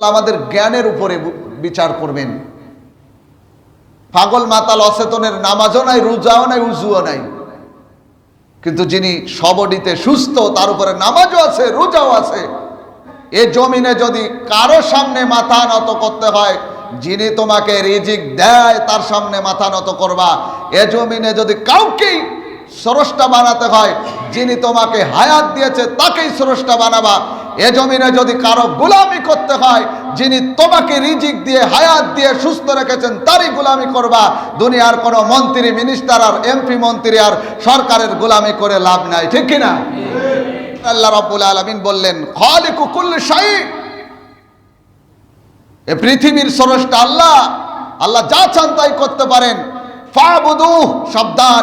আমাদের জ্ঞানের উপরে বিচার করবেন। পাগল মাতাল অচেতনের নামাজও নাই, রোজাও নাই, উজুও নাই। কিন্তু যিনি সবডিতে সুস্থ, তার উপরে নামাজও আছে, রোজাও আছে। এ জমিনে যদি কারও সামনে মাথা নত করতে হয়, যিনি তোমাকে রিজিক দেয়, তার সামনে মাথা নত করবা। এ জমিনে যদি কাউকেই স্রষ্টা বানাতে হয়, যিনি তোমাকে হায়াত দিয়েছে, তাকেই স্রষ্টা বানাবা। এ জমিনে যদি কারও গোলামি করতে হয়, যিনি তোমাকে রিজিক দিয়ে, হায়াত দিয়ে সুস্থ রেখেছেন, তারই গোলামি করবা। দুনিয়ার কোনো মন্ত্রী মিনিস্টার আর এমপি মন্ত্রী আর সরকারের গোলামি করে লাভ নাই, ঠিক কিনা? আল্লাহ রাব্বুল আলামিন বললেন, খালিকু কুল্লি শাই। এ পৃথিবীর স্রষ্টা আল্লাহ আল্লাহ যা চান তাই করতে পারেন। ফাবুদু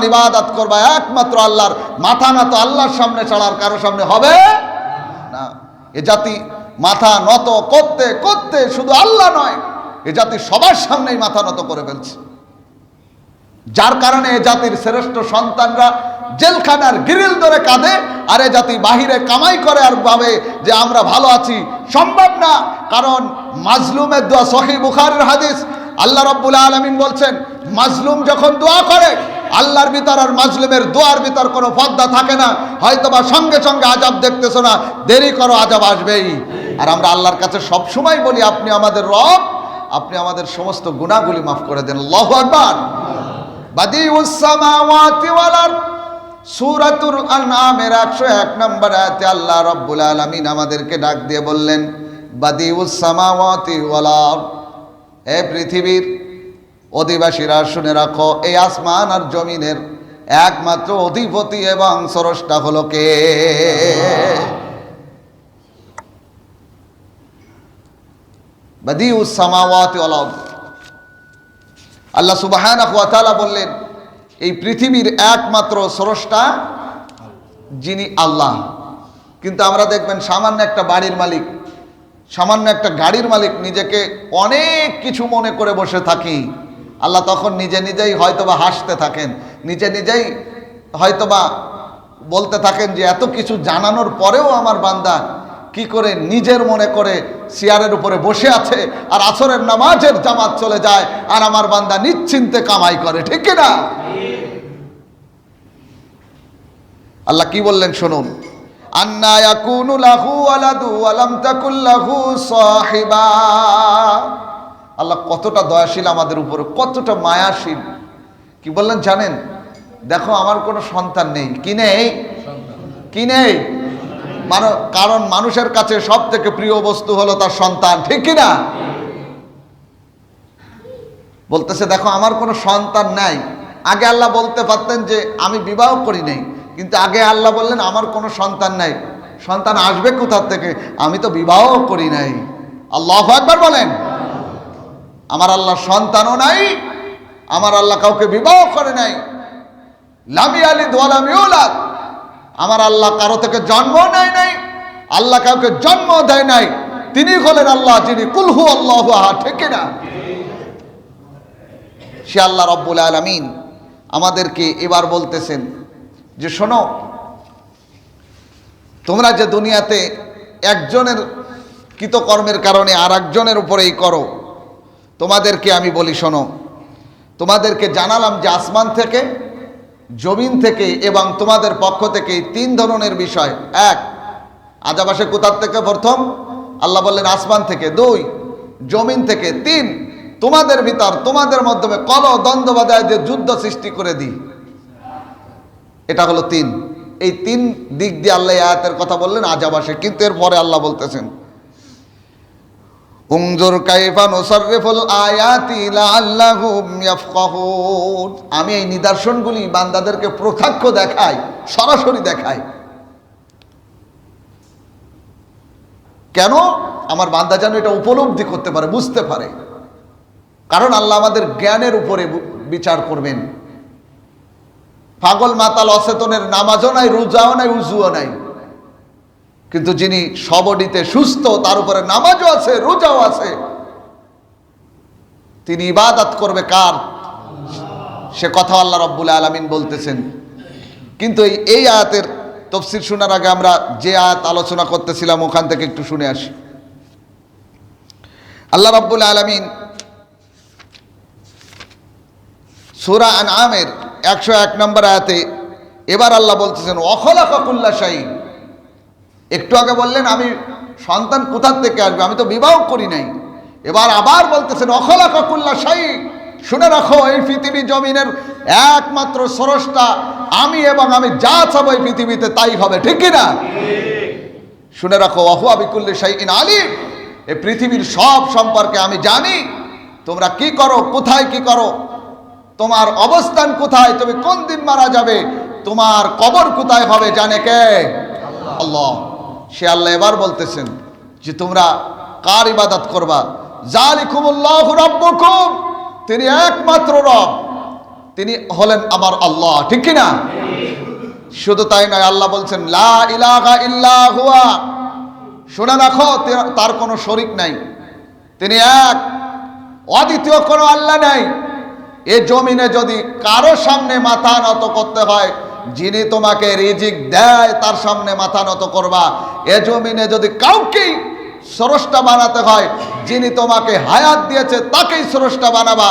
ইবাদত করবা, একমাত্র আল্লাহর। মাথা না তো আল্লাহর সামনে ছাড়ার কারও সামনে হবে না। এ জাতি মাথা নত করতে করতে শুধু আল্লাহ নয়, এ জাতি সবার সামনেই মাথা নত করে ফেলছে। যার কারণে এ জাতির শ্রেষ্ঠ সন্তানরা জেলখানার গিরিল ধরে কাঁদে, আর এ জাতি বাহিরে কামাই করে আর ভাবে যে আমরা ভালো আছি। সম্ভব না, কারণ মাজলুমের দোয়া সহি বুখারের হাদিস, আল্লাহ রব্বুল আলমিন বলছেন, মাজলুম যখন দোয়া করে আল্লাহর ভিতর আর মাজলুমের দোয়ার ভিতর কোনো পদ্মা থাকে না। হয়তোবা সঙ্গে সঙ্গে আজাব দেখতেছো না, দেরি করো, আজাব আসবেই। আর আমরা আল্লাহর কাছে সব সময় বলি, আপনি আমাদের রব, আপনি আমাদের সমস্ত গুণাগুলি মাফ করে দেন। আল্লাহু আকবার। 101 নম্বর আল্লাহ আমাদেরকে ডাক দিয়ে বললেন হে পৃথিবীর অধিবাসীরা শুনে রাখো, এই আসমান আর জমিনের একমাত্র অধিপতি এবং স্রষ্টা হলো কে? আল্লাহ সুবাহান বললেন, এই পৃথিবীর একমাত্র স্রষ্টা যিনি আল্লাহ। কিন্তু আমরা দেখবেন সামান্য একটা বাড়ির মালিক, সামান্য একটা গাড়ির মালিক নিজেকে অনেক কিছু মনে করে বসে থাকি। আল্লাহ তখন নিজে নিজেই হয়তোবা হাসতে থাকেন, নিজে নিজেই হয়তোবা বলতে থাকেন যে এত কিছু জানানোর পরেও আমার বান্দা কি করে নিজের মনে করে চেয়ারের উপরে বসে আছে আর আসরের নামাজের জামাত চলে যায় আর আমার বান্দা নিশ্চিন্তে কামাই করে, ঠিক না আল্লাহ কি বললেন শুনুন, আন্না লাহু লাহু সাহিবা। আল্লাহ কতটা দয়াশীল আমাদের উপরে, কতটা মায়াশীল। কি বললেন জানেন? দেখো, আমার কোনো সন্তান নেই। কি নেই? কি নেই? কারণ মানুষের কাছে সব থেকে প্রিয় বস্তু হলো তার সন্তান, ঠিক কি না? বলতেছে, দেখো, আমার কোনো সন্তান নাই। আগে আল্লাহ বলতে পারতেন যে, আমি বিবাহ করি নাই। কিন্তু আগে আল্লাহ বললেন, আমার কোনো সন্তান নাই। সন্তান আসবে কোথার থেকে? আমি তো বিবাহ করি নাই। আল্লাহ একবার বলেন। আমার আল্লাহ সন্তানও নাই, আমার আল্লাহ কাউকে বিবাহ করে নাই। লামি আলী দোয়ালামি ওলাদ আমার আল্লাহ কারও থেকে জন্ম নেয় নাই, আল্লাহ কাউকে জন্ম দেয় নাই। তিনি হলেন আল্লাহ যিনি কুলহু আল্লাহ আহা ঠিক না? সে আল্লাহ রব্বুল আলমিন আমাদেরকে এবার বলতেছেন যে, শোনো, তোমরা যে দুনিয়াতে একজনের কৃতকর্মের কারণে আর একজনের উপরেই করো তোমাদেরকে আমি বলি শোনো, তোমাদেরকে জানালাম যে আসমান থেকে, জমিন থেকে এবং তোমাদের পক্ষ থেকে তিন ধরনের বিষয়। এক আজাবাসে কোথার থেকে প্রথম? আল্লাহ বললেন, আসমান থেকে। দুই, জমিন থেকে। তিন, তোমাদের ভিতর, তোমাদের মাধ্যমে কল দ্বন্দ্ব, বাধায় যে যুদ্ধ সৃষ্টি করে দিই। এটা হলো তিন। এই তিন দিক দিয়ে আল্লাহ আয়াতের কথা বললেন আজাবাসে কিন্তু এরপরে আল্লাহ বলতেছেন উংজুর কাইফা নুসাররিফুল আয়াতি লাআল্লাহুম ইয়াফকাহুন। আমি এই নিদর্শনগুলি বান্দাদেরকে প্রত্যক্ষ দেখাই, সরাসরি দেখাই। কেন? আমার বান্দা যেন এটা উপলব্ধি করতে পারে, বুঝতে পারে। কারণ আল্লাহ আমাদের জ্ঞানের উপরে বিচার করবেন। পাগল মাতাল অচেতনের নামাজও নাই, রোজাও নাই, উজুও নাই। কিন্তু যিনি সবডিতে সুস্থ, তার উপরে নামাজও আছে, রোজাও আছে, তিনি ইবাদত করবে কার? সে কথা আল্লাহ রব্বুল আলমিন বলতেছেন। কিন্তু এই এই আয়াতের তফসির শোনার আগে আমরা যে আয়াত আলোচনা করতেছিলাম, ওখান থেকে একটু শুনে আসি। আল্লাহ রাব্বুল আলামিন সূরা আনআমের একশো এক নম্বর আয়াতে এবার আল্লাহ বলতেছেন অখলাকুল্লা শাহী একটু আগে বললেন, আমি সন্তান কোথার থেকে আসবে? আমি তো বিবাহ করি নাই। এবার আবার বলতেছেন অখলা ককুল্লা সাই শুনে রাখো, এই পৃথিবী জমিনের একমাত্র স্রষ্টা আমি এবং আমি যা চাবো এই পৃথিবীতে তাই হবে, ঠিক কিনা? শুনে রাখো অহুয়া বিকুল্লি শাইন আলিম এই পৃথিবীর সব সম্পর্কে আমি জানি। তোমরা কি করো, কোথায় কি করো? তোমার অবস্থান কোথায়? তুমি কোন দিন মারা যাবে? তোমার কবর কোথায় হবে? জানে কে? আল্লাহ। সে আল্লাহ এবার বলতেছেন যে তোমরা কার ইবাদত করবা? জালিকুমুল্লাহ রাব্বুকুম। তিনি একমাত্র রব। তিনি হলেন আমার আল্লাহ। ঠিক কি না শুধু তাই নয়, আল্লাহ বলছেন, লা ইলাহা ইল্লা হুয়া। শুনে তে- তার কোনো শরিক নাই। তিনি এক। অদ্বিতীয় কোনো আল্লাহ নাই। এ জমিনে যদি কারও সামনে মাথা নত করতে হয় যিনি তোমাকে রিজিক দেয় তার সামনে মাথা নত করবা। এ জমিনে যদি কাউকেই স্রষ্টা বানাতে হয় যিনি তোমাকে হায়াত দিয়েছে তাকেই স্রষ্টা বানাবা।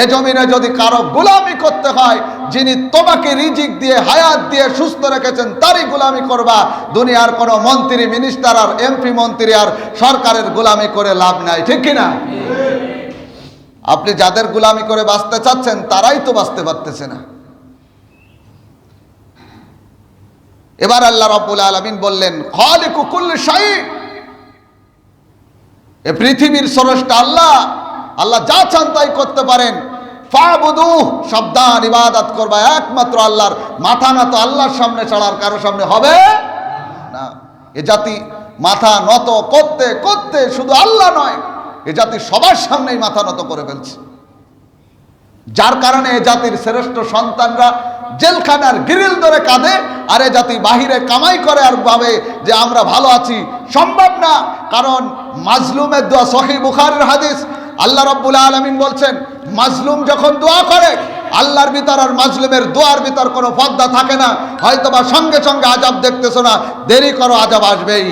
এ জমিনে যদি কারও গোলামি করতে হয় যিনি তোমাকে রিজিক দিয়ে হায়াত দিয়ে সুস্থ রেখেছেন তারই গোলামি করবা। দুনিয়ার কোনো মন্ত্রী মিনিস্টার আর এমপি মন্ত্রী আর সরকারের গোলামি করে লাভ নাই ঠিক কিনা? আপনি যাদের গোলামি করে বাঁচতে চাচ্ছেন তারাই তো বাঁচতে পারতেছে না। এবার আল্লাহ রাব্বুল আলামিন বললেন, খালিকু কুল্লি শাই এ পৃথিবীর স্রষ্টা আল্লাহ আল্লাহ যা চান তাই করতে পারেন। ফাবুদু ইবাদত করবা, একমাত্র আল্লাহর। মাথা না তো আল্লাহর সামনে ছাড়ার কারও সামনে হবে না। এ জাতি মাথা নত করতে করতে শুধু আল্লাহ নয়, এ জাতি সবার সামনেই মাথা নত করে ফেলছে। যার কারণে এ জাতির শ্রেষ্ঠ সন্তানরা জেলখানার গিরিল ধরে কাঁদে, আর জাতি বাহিরে কামাই করে আর ভাবে যে আমরা ভালো আছি। সম্ভব না, কারণ মাজলুমের দোয়া সহি বুখারের হাদিস। আল্লাহ রব্বুল আলমিন বলছেন, মাজলুম যখন দোয়া করে, আল্লাহর ভিতর আর মাজলুমের দোয়ার ভিতর কোনো পদ্মা থাকে না। হয়তোবা সঙ্গে সঙ্গে আজাব দেখতেছো না, দেরি করো আজাব আসবেই।